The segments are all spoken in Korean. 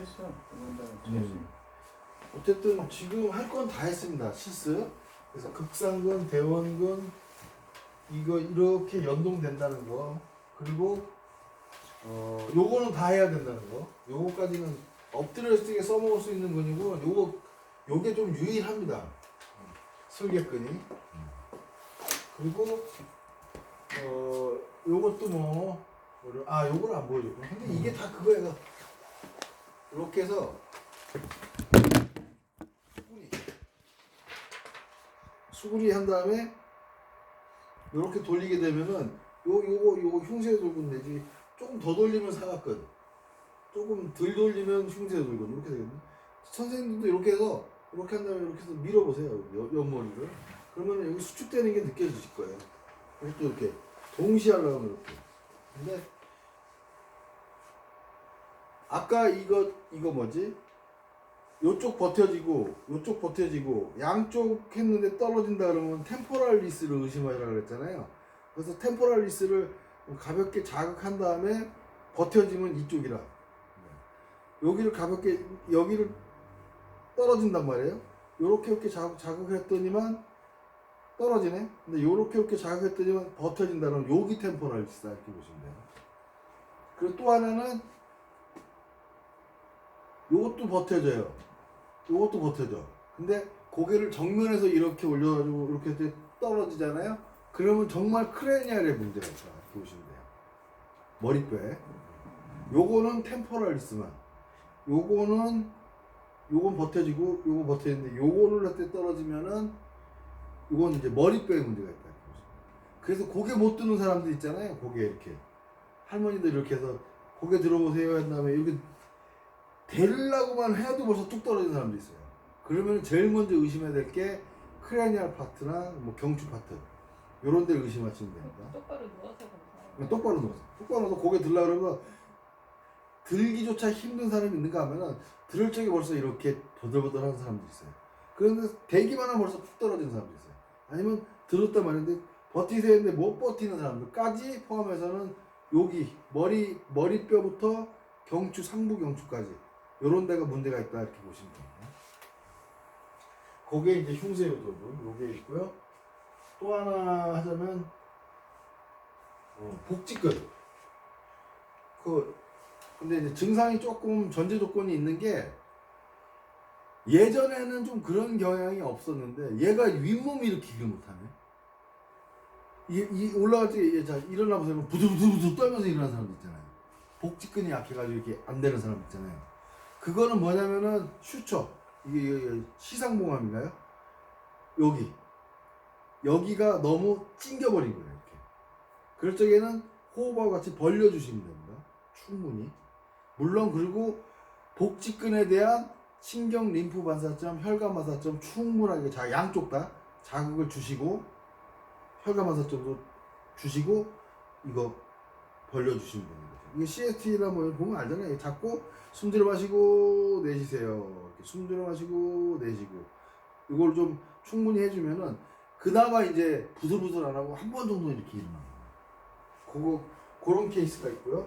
했어. 원장은 음. 어쨌든 지금 할 건 다 했습니다. 실습. 그래서 극상근, 대원근 이거 이렇게 연동된다는 거. 그리고 어 요거는 다 해야 된다는 거. 요거까지는 엎드려 쓰게 써먹을 수 있는 근이고 요거 요게 좀 유일합니다. 슬개근이. 그리고 어 요것도 뭐 아 요거를 안 보여줬고 근데 이게 다 그거예요. 이렇게 해서 수구리 수구리 한 다음에 이렇게 돌리게 되면은 요 요거 요거 흉쇄 돌근 내지 조금 더 돌리면 사각근 조금 덜 돌리면 흉쇄 돌근 이렇게 되거든요 선생님들도 이렇게 해서 이렇게 한 다음에 이렇게 해서 밀어보세요 옆, 옆머리를. 그러면 여기 수축되는 게 느껴지실 거예요. 이것도 이렇게 동시에 하려면 이렇게. 근데 아까 이거 이거 뭐지? 요쪽 버텨지고 요쪽 버텨지고 양쪽 했는데 떨어진다 그러면 템포랄 리스를 의심하라고 그랬잖아요. 그래서 템포랄 리스를 가볍게 자극한 다음에 버텨지면 이쪽이라. 여기를 가볍게 여기를 떨어진단 말이에요. 요렇게 이렇게 자극, 자극했더니만 떨어지네. 근데 요렇게 이렇게 자극했더니만 버텨진다는 여기 템포랄 리스다 이렇게 보시면 돼요. 그리고 또 하나는 요것도 버텨져요. 요것도 버텨져. 근데 고개를 정면에서 이렇게 올려가지고 이렇게 떨어지잖아요. 그러면 정말 크레니알에 문제가 있다. 보시면 돼요. 머리뼈에. 요거는 템포랄리스만. 요거는 요건 버텨지고 요거 버텨지는데 요거를 할때 떨어지면은 요건 이제 머리뼈에 문제가 있다. 그래서 고개 못 드는 사람들 있잖아요. 고개 이렇게. 할머니들 이렇게 해서 고개 들어보세요 한 다음에 이렇게 되려고만 해도 벌써 뚝 떨어지는 사람도 있어요. 그러면 제일 먼저 의심해야 될 게 크레니얼 파트나 뭐 경추 파트 요런 데를 의심하시면 됩니다. 똑바로 누워서. 그냥 똑바로 누워서 똑바로 누워서 고개 들라 그러면 들기조차 힘든 사람이 있는가 하면은 들을 적에 벌써 이렇게 버들버들한 사람도 있어요. 그런데 대기만 하면 벌써 푹 떨어지는 사람도 있어요. 아니면 들었단 말인데 버티세요 했는데 못 버티는 사람들까지 포함해서는 여기 머리 머리뼈부터 경추 상부 경추까지 요런 데가 문제가 있다 이렇게 보시면 돼요. 그게 이제 흉쇄요 부분 요게 있고요. 또 하나 하자면 어, 복직근. 그 근데 이제 증상이 조금 전제 조건이 있는 게 예전에는 좀 그런 경향이 없었는데 얘가 윗몸 일으키기를 못하네. 이, 이 올라갈 때, 얘 자, 일어나 보세요. 부들부들 부들 떨면서 일어나는 사람도 있잖아요. 복직근이 약해가지고 이렇게 안 되는 사람 있잖아요. 그거는 뭐냐면은 슈처. 이게, 시상봉암인가요? 여기. 여기가 너무 찡겨버린 거예요. 이렇게. 그럴 적에는 호흡하고 같이 벌려주시면 됩니다. 충분히. 물론 그리고 복직근에 대한 신경 림프 반사점, 혈관 반사점 충분하게 자 양쪽 다 자극을 주시고 혈관 반사점도 주시고 이거 벌려주시면 됩니다. 이게 CST나 뭐 보면 알잖아요. 잡고 숨 들여 마시고 내쉬세요. 숨 들여 마시고 내쉬고 이걸 좀 충분히 해주면은 그나마 이제 부들부들 안 하고 한 번 정도 이렇게 일어나요. 그거 그런 케이스가 있고요.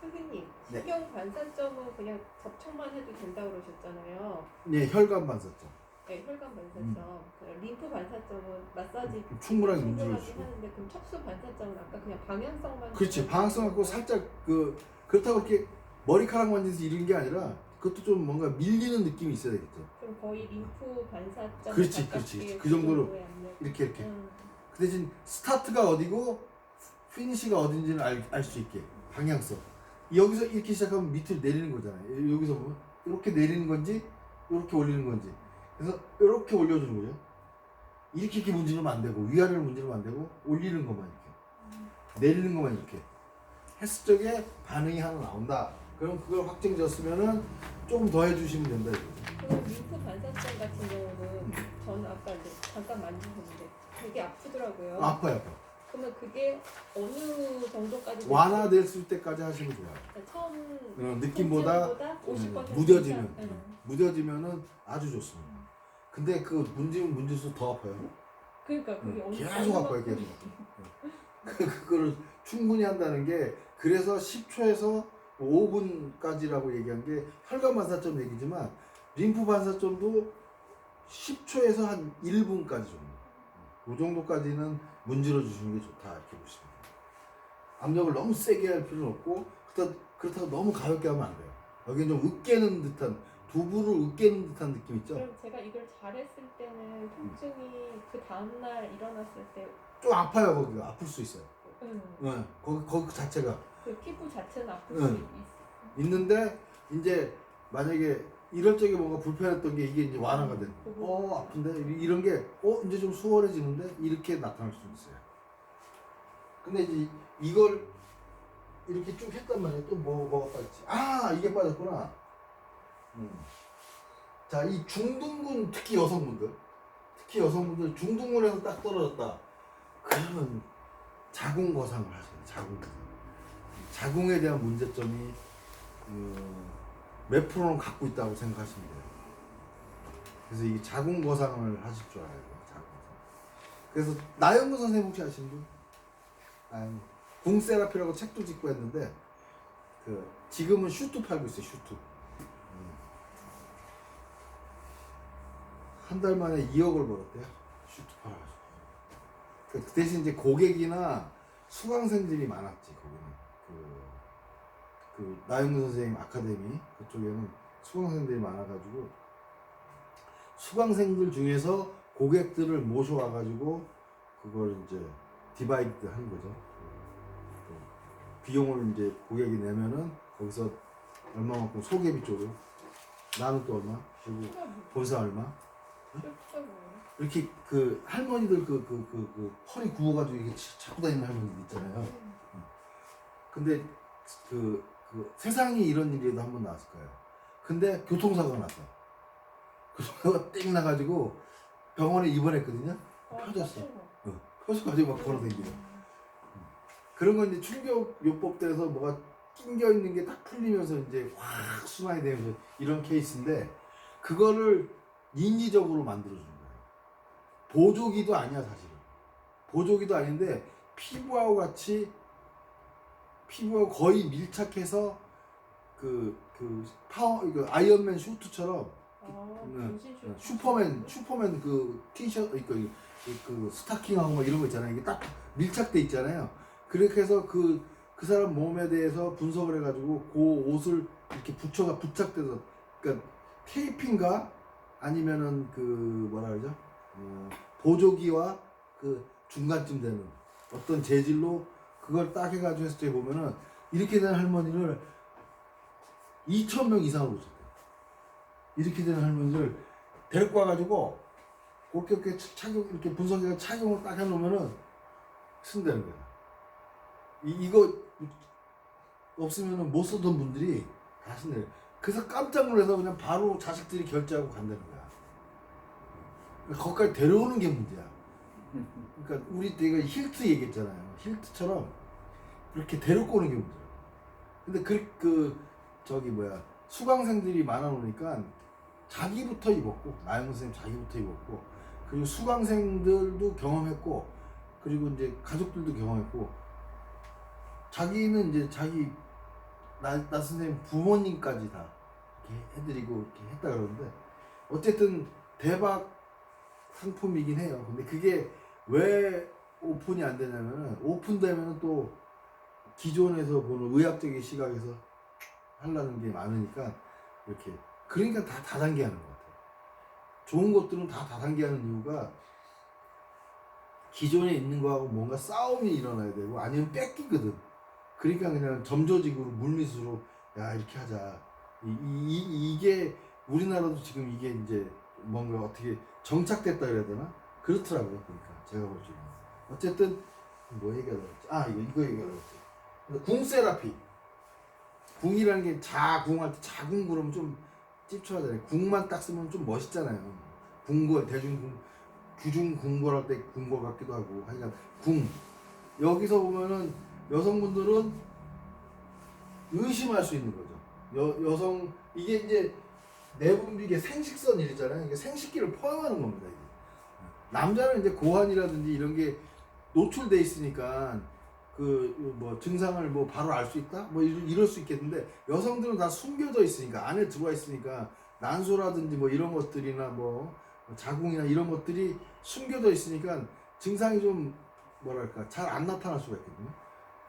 선생님, 네. 신경 반사점은 그냥 접촉만 해도 된다 고 그러셨잖아요. 네, 혈관 반사점. 네, 혈관 반사점. 음. 그 림프 반사점은 마사지 충분하게 충분하게 움직여주시고. 하는데 그럼 척수 반사점은 아까 그냥 방향성만 그렇지 방향성 갖고 살짝 그 그렇다고 이렇게 머리카락 만지면서 이런 게 아니라 그것도 좀 뭔가 밀리는 느낌이 있어야 되겠죠. 그럼 거의 림프 반사점 그렇지, 가깝게 그렇지. 그 정도로 정도의 압력. 이렇게 이렇게. 음. 그 대신 스타트가 어디고 피니시가 어딘지는 알 수 있게 방향성. 여기서 이렇게 시작하면 밑으로 내리는 거잖아요. 여기서 보면 이렇게 내리는 건지 이렇게 올리는 건지. 그래서 이렇게 올려주는 거죠. 이렇게 이렇게 문지르면 안 되고 위아래로 문지르면 안 되고 올리는 것만 이렇게 내리는 것만 이렇게 했을 적에 반응이 하나 나온다. 그럼 그걸 확정지었으면은 조금 더 해주시면 된다 이거죠. 그럼 림프 반사점 같은 경우는 저는 아까 이제 잠깐 만지셨는데 되게 아프더라고요. 아파요, 아파. 그러면 그게 어느 정도까지 완화됐을 때까지 하시면 좋아요. 그러니까 처음 어, 느낌보다 통증보다 50% 음, 무뎌지면? 응. 무뎌지면은 아주 좋습니다. 근데 그 문지면 문질수록 더 아파요. 그러니까 그게 응, 계속 아파요, 계속. 그- 그거를 충분히 한다는 게 그래서 10초에서 뭐 5분까지라고 얘기한 게 혈관 반사점 얘기지만 림프 반사점도 10초에서 한 1분까지 정도. 이 정도까지는 문질러 주시는 게 좋다 이렇게 보시면 돼요. 압력을 너무 세게 할 필요는 없고 그렇다, 그렇다고 너무 가볍게 하면 안 돼요. 여기는 좀 으깨는 듯한 두부를 으깨는 듯한 느낌 있죠? 그럼 제가 이걸 잘했을 때는 통증이 그 다음날 일어났을 때 좀 아파요 거기가 아플 수 있어요. 음, 네, 거기 거기 그 자체가 그 피부 자체는 아플 응. 수 있, 있는데 이제 만약에 이럴 적에 뭔가 불편했던 게 이게 이제 완화가 된. 그어 아픈데 이- 이런 게 어 이제 좀 수월해지는데 이렇게 나타날 수 있어요. 근데 이제 이걸 이렇게 쭉 했단 말이에요. 또뭐 뭐가 빠졌지? 아 이게 빠졌구나. 음. 자 이 중둔근 특히 여성분들 특히 여성분들 중둔근에서 딱 떨어졌다. 그러면 자궁 거상을 하셔요. 자궁 거상. 자궁에 대한 문제점이 어, 몇 프로는 갖고 있다고 생각하시면 돼요. 그래서 이 자궁 거상을 하실 줄 알아야 돼요. 자궁 거상. 그래서 나영근 선생님 혹시 아시는 분? 아니, 궁 세라피라고 책도 짓고 했는데 그 지금은 슈트 팔고 있어요. 슈트. 한 달 만에 2억을 벌었대요. 슈트 팔아가지고. 그 대신 이제 고객이나 수강생들이 많았지 거기는. 그, 그 나영근 선생님 아카데미 그쪽에는 수강생들이 많아가지고 수강생들 중에서 고객들을 모셔와가지고 그걸 이제 디바이드 하는 거죠. 그 비용을 이제 고객이 내면은 거기서 얼마만큼 소개비 쪽으로 나는 또 얼마 그리고 본사 얼마? 이렇게 그 할머니들 그 그 그 그 허리 구워가지고 이게 차- 차고 다니는 할머니들 있잖아요. 음. 근데 그, 그 세상에 이런 일이 한번 나왔을 거예요. 근데 교통사고가 났어. 교통사고가 띵 나가지고 병원에 입원했거든요. 어, 펴졌어. 어, 펴져가지고 막 걸어다니고. 그런 건 이제 충격 요법대에서 뭐가 낑겨 있는 게 딱 풀리면서 이제 확 순환이 되면서 이런 케이스인데 그거를 인위적으로 만들어주는 거예요. 보조기도 아니야 사실은. 보조기도 아닌데 피부하고 같이 피부하고 거의 밀착해서 그, 그 파워 그 아이언맨 슈트처럼 아, 슈. 슈퍼맨 슈퍼맨 그 티셔츠 그, 그, 그 스타킹하고 막 이런 거 있잖아요. 이게 딱 밀착돼 있잖아요. 그렇게 해서 그, 그 사람 몸에 대해서 분석을 해가지고 그 옷을 이렇게 붙여가 부착돼서 그러니까 테이핑가 아니면은 그 뭐라 그러죠? 어, 보조기와 그 중간쯤 되는 어떤 재질로 그걸 딱 해가지고 했을 때 보면은 이렇게 된 할머니를 2천 명 이상으로 오셨대요. 이렇게 된 할머니를 데리고 와가지고 그렇게 이렇게 착용 이렇게 분석해서 착용을 딱 해놓으면은 쓴다는 거야. 이 이거 없으면은 못 쓰던 분들이 다 쓴다. 그래서 깜짝 놀라서 그냥 바로 자식들이 결제하고 간다는 거야. 그러니까 거기까지 데려오는 게 문제야. 그러니까 우리 때가 힐트 얘기했잖아요. 힐트처럼 이렇게 데리고 오는 게 문제야. 근데 그, 그 저기 뭐야 수강생들이 많아 놓으니까 자기부터 입었고 나영 선생님 자기부터 입었고 그리고 수강생들도 경험했고 그리고 이제 가족들도 경험했고 자기는 이제 자기 나, 나 선생님 부모님까지 다 이렇게 해드리고 이렇게 했다 그러는데 어쨌든 대박 상품이긴 해요. 근데 그게 왜 오픈이 안 되냐면은 오픈되면은 또 기존에서 보는 의학적인 시각에서 하려는 게 많으니까 이렇게 그러니까 다 다단계 하는 것 같아요. 좋은 것들은 다 다단계 하는 이유가 기존에 있는 거하고 뭔가 싸움이 일어나야 되고 아니면 뺏기거든. 그러니까 그냥 점조직으로 물밑으로 야 이렇게 하자. 이, 이, 이 게 우리나라도 지금 이게 이제 뭔가 어떻게 정착됐다 그래야 되나? 그렇더라고요. 그러니까 제가 볼 때는. 어쨌든 뭐 얘기하려고 했지? 아 이거 이거 얘기하려고 했지. 궁 세라피. 궁이라는 게 자궁할 때 자궁 그러면 좀 찝쳐하잖아요. 궁만 딱 쓰면 좀 멋있잖아요. 궁궐 대중궁 규중 궁궐 할 때 궁궐 같기도 하고 하여간 궁 여기서 보면은 여성분들은 의심할 수 있는 거죠. 여, 여성 이게 이제 내분비계 생식선 이랬잖아요. 이게 생식기를 포함하는 겁니다. 이게. 남자는 이제 고환이라든지 이런 게 노출돼 있으니까 그 뭐 증상을 뭐 바로 알 수 있다? 뭐 이럴, 수 있겠는데 여성들은 다 숨겨져 있으니까 안에 들어와 있으니까 난소라든지 뭐 이런 것들이나 뭐 자궁이나 이런 것들이 숨겨져 있으니까 증상이 좀 뭐랄까 잘 안 나타날 수가 있거든요.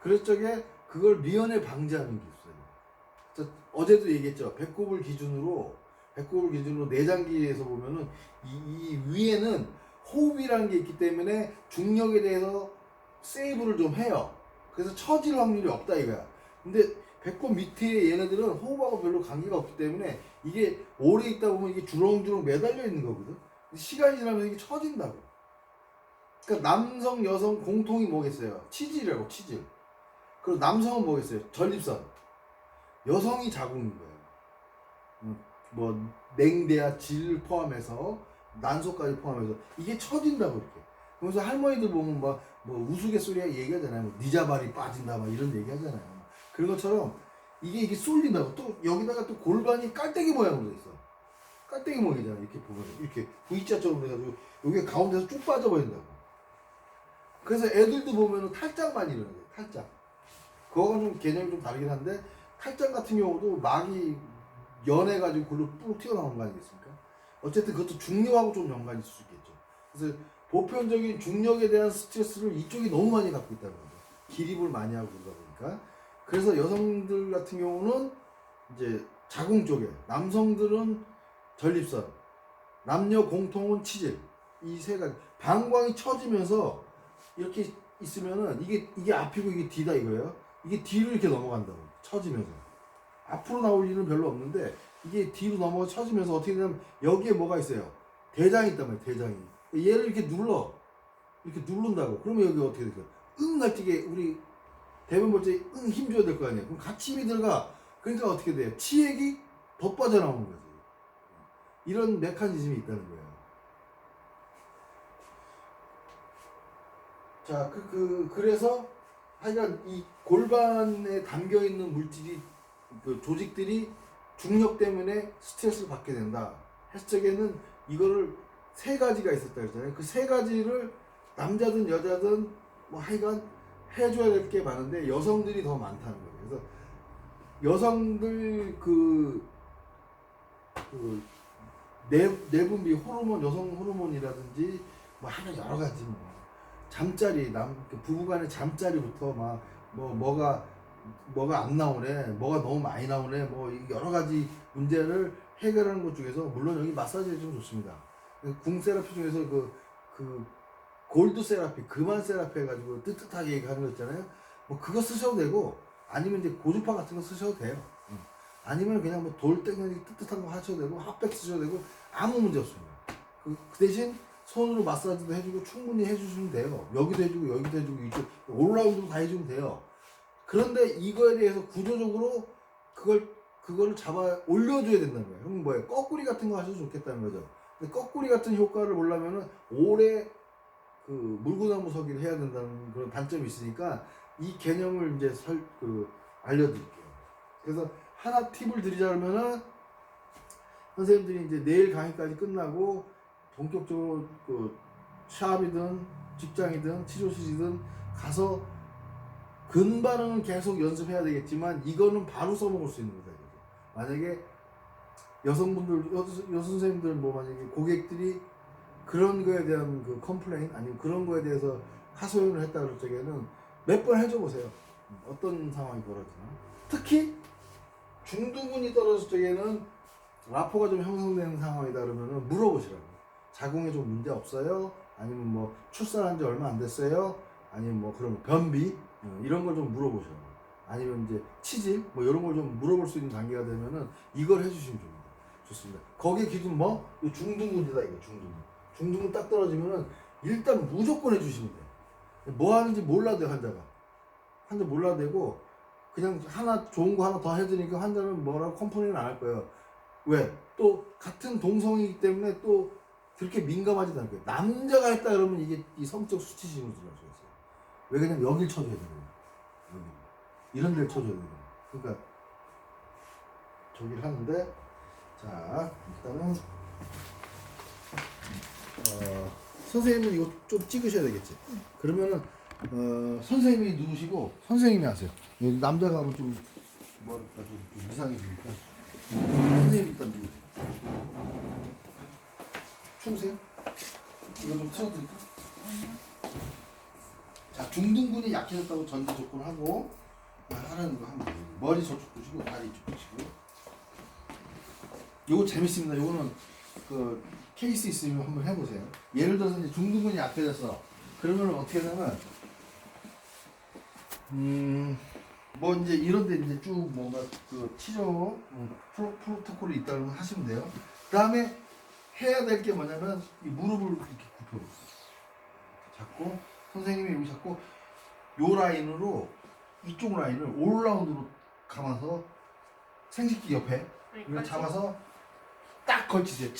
그럴 적에 그걸 미연에 방지하는 게있 어제도 얘기했죠. 배꼽을 기준으로 배꼽을 기준으로 내장기에서 보면은 이, 이 위에는 호흡이라는 게 있기 때문에 중력에 대해서 세이브를 좀 해요. 그래서 처질 확률이 없다 이거야. 근데 배꼽 밑에 얘네들은 호흡하고 별로 관계가 없기 때문에 이게 오래 있다 보면 이게 주렁주렁 매달려 있는 거거든. 시간이 지나면 이게 처진다고. 그러니까 남성, 여성 공통이 뭐겠어요? 치질이라고 치질. 그리고 남성은 뭐겠어요? 전립선. 여성이 자궁인 거예요. 음, 뭐 냉대야 질 포함해서 난소까지 포함해서 이게 처진다고 이렇게. 그래서 할머니들 보면 막 뭐 우스갯소리 얘기하잖아요. 뭐 니자발이 빠진다 막 이런 얘기하잖아요. 그런 것처럼 이게 이게 쏠린다고 또 여기다가 또 골반이 깔때기 모양으로 돼 있어. 깔때기 모양이잖아. 이렇게 보면 이렇게 V자처럼 돼가지고 여기 가운데서 쭉 빠져버린다고. 그래서 애들도 보면은 탈장만 일어나요. 탈장. 그거가 좀 개념이 좀 다르긴 한데 탈장 같은 경우도 막이 연해가지고 글로 뿔 튀어나오는 거 아니겠습니까? 어쨌든 그것도 중력하고 좀 연관이 있을 수 있겠죠. 그래서 보편적인 중력에 대한 스트레스를 이쪽이 너무 많이 갖고 있다는 거죠. 기립을 많이 하고 그러다 보니까. 그래서 여성들 같은 경우는 이제 자궁 쪽에, 남성들은 전립선, 남녀 공통은 치질. 이 세 가지. 방광이 처지면서 이렇게 있으면은 이게 이게 앞이고 이게 뒤다 이거예요. 이게 뒤로 이렇게 넘어간다고. 처지면서. 앞으로 나올 일은 별로 없는데 이게 뒤로 넘어가 처지면서 어떻게 되냐면 여기에 뭐가 있어요. 대장이 있단 말이에요. 대장이. 얘를 이렇게 눌러. 이렇게 누른다고. 그러면 여기 어떻게 될까요? 응 날뛰게 우리 대변 볼때 응 힘 줘야 될 거 아니에요. 그럼 같이 힘이 들어가. 그러니까 어떻게 돼요? 치액이 더 빠져나오는 거지. 이런 메커니즘이 있다는 거예요. 자, 그, 그, 그래서 하여간 이 골반에 담겨 있는 물질이, 그 조직들이 중력 때문에 스트레스를 받게 된다. 했을 적에는 이거를 세 가지가 있었다 그랬잖아요. 그 세 가지를 남자든 여자든 뭐 하여간 해줘야 될 게 많은데 여성들이 더 많다는 거예요. 그래서 여성들 그, 그 내, 내분비 호르몬, 여성 호르몬이라든지 뭐 하여간 여러 가지 뭐 잠자리 남그 부부간의 잠자리부터 막 뭐 뭐가 뭐가 안 나오네 뭐가 너무 많이 나오네 뭐이 여러 가지 문제를 해결하는 것 중에서 물론 여기 마사지 좀 좋습니다. 궁 세라피 중에서 그 그 골드 세라피 그만 세라피 해가지고 뜨뜻하게 얘기하는 거 있잖아요. 뭐 그거 쓰셔도 되고 아니면 이제 고주파 같은 거 쓰셔도 돼요. 응. 아니면 그냥 뭐 돌덩이 뜨뜻한 거 하셔도 되고 핫팩 쓰셔도 되고 아무 문제 없습니다. 그, 그 대신 손으로 마사지도 해주고 충분히 해주시면 돼요. 여기도 해주고 여기도 해주고 이쪽 올라운드도 다 해주면 돼요. 그런데 이거에 대해서 구조적으로 그걸 그거를 잡아 올려줘야 된다는 거예요. 그럼 뭐예요? 거꾸리 같은 거 하셔도 좋겠다는 거죠. 근데 거꾸리 같은 효과를 보려면은 오래 그 물구나무 서기를 해야 된다는 그런 단점이 있으니까 이 개념을 이제 설, 그 알려드릴게요. 그래서 하나 팁을 드리자면은 선생님들이 이제 내일 강의까지 끝나고 본격적으로 그 샵이든 직장이든 치료실이든 가서 근반응은 계속 연습해야 되겠지만 이거는 바로 써먹을 수 있는 거다. 만약에 여성분들 여, 여 선생님들 뭐 만약에 고객들이 그런 거에 대한 그 컴플레인 아니면 그런 거에 대해서 하소연을 했다 그럴 적에는 몇 번 해줘 보세요. 어떤 상황이 벌어지나. 특히 중두근이 떨어질 적에는 라포가 좀 형성되는 상황이다 그러면은 물어보시라고. 자궁에 좀 문제 없어요? 아니면 뭐 출산한 지 얼마 안 됐어요? 아니면 뭐 그런 거, 변비 어, 이런 걸 좀 물어보셔요. 아니면 이제 치질 뭐 이런 걸 좀 물어볼 수 있는 단계가 되면은 이걸 해주시면 좋습니다. 좋습니다. 거기에 기준 뭐? 이 중둔근이다 이거 중둔근. 중둔근 딱 떨어지면은 일단 무조건 해주시면 돼. 뭐 하는지 몰라도 돼 환자가. 환자 몰라도 되고 그냥 하나 좋은 거 하나 더 해드리니까 환자는 뭐라고 컴플레인 안 할 거예요. 왜? 또 같은 동성이기 때문에 또 그렇게 민감하지도 않고요. 남자가 했다 그러면 이게 이 성적 수치심으로 들어갈 수가 있어요. 왜 그냥 여길 쳐줘야 되는 거예요. 이런 데를 쳐줘야 되는 거예요. 그러니까 저기를 하는데 자 일단은 어, 선생님은 이거 좀 찍으셔야 되겠지. 그러면은 어, 선생님이 누구시고 선생님이 하세요. 예, 남자가 하면 좀 뭐랄까 좀, 좀 이상해지니까 선생님 일단 누구 세요? 추우세요? 이거 좀 틀어드릴까? 자 중둔근이 약해졌다고 전제 조건하고 하라는 거 하면 돼요. 머리 저쪽 보시고 다리 이쪽 보시고 요거 재밌습니다. 요거는 그 케이스 있으면 한번 해보세요. 예를 들어서 이제 중둔근이 약해졌어. 그러면 어떻게 되냐면 음 뭐 이제 이런데 이제 쭉 뭔가 그 치료 음, 프로, 프로토콜이 있다고 하시면 돼요. 그다음에 해야 될 게 뭐냐면 이 무릎을 이렇게 굽혀보세요. 잡고 선생님이 여기 잡고 요 라인으로 이쪽 라인을 올라운드로 감아서 생식기 옆에 이걸 잡아서 딱 걸치세요.